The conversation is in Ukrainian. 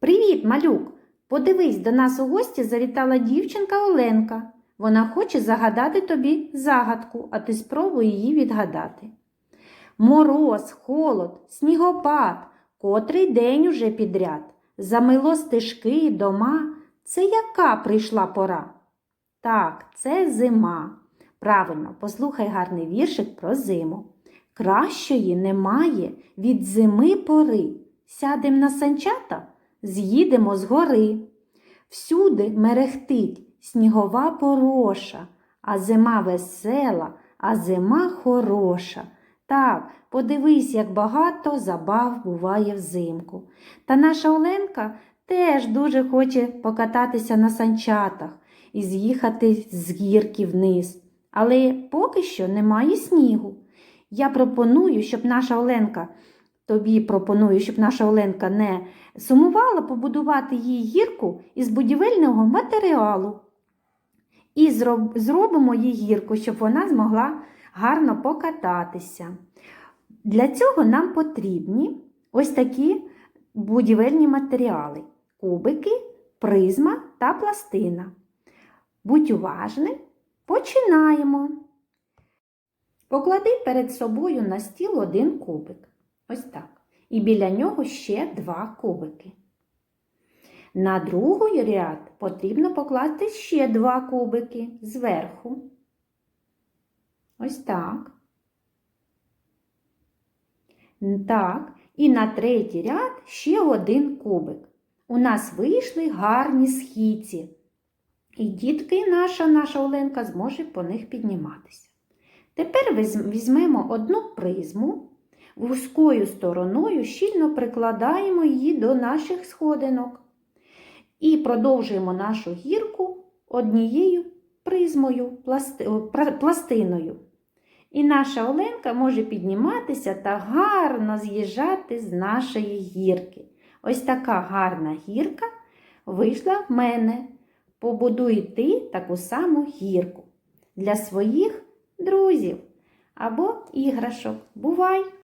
Привіт, малюк! Подивись, до нас у гості завітала дівчинка Оленка. Вона хоче загадати тобі загадку, а ти спробуй її відгадати. Мороз, холод, снігопад, котрий день уже підряд. Замило стежки дома. Це яка прийшла пора? Так, це зима. Правильно, послухай гарний віршик про зиму. Кращої немає від зими пори. Сядем на санчата, з'їдемо з гори. Всюди мерехтить снігова пороша, а зима весела, а зима хороша. Так, подивись, як багато забав буває взимку. Та наша Оленка теж дуже хоче покататися на санчатах і з'їхати з гірки вниз. Але поки що немає снігу. Я пропоную, щоб наша Оленка, тобі пропоную, щоб наша Оленка не сумувала побудувати їй гірку із будівельного матеріалу. І зроб- зробимо їй гірку, щоб вона змогла гарно покататися. Для цього нам потрібні ось такі будівельні матеріали: кубики, призма та пластина. Будь уважним, починаємо. Поклади перед собою на стіл один кубик. Ось так. І біля нього ще два кубики. На другий ряд потрібно покласти ще два кубики зверху. Ось так. Так, і на третій ряд ще один кубик. У нас вийшли гарні східці. І дітки наша, наша Оленка зможе по них підніматися. Тепер візьмемо одну призму, вузькою стороною щільно прикладаємо її до наших сходинок і продовжуємо нашу гірку однією призмою, пласти- пластиною. І наша Оленка може підніматися та гарно з'їжджати з нашої гірки. Ось така гарна гірка вийшла в мене. Побудуй ти таку саму гірку для своїх друзів або іграшок. Бувай!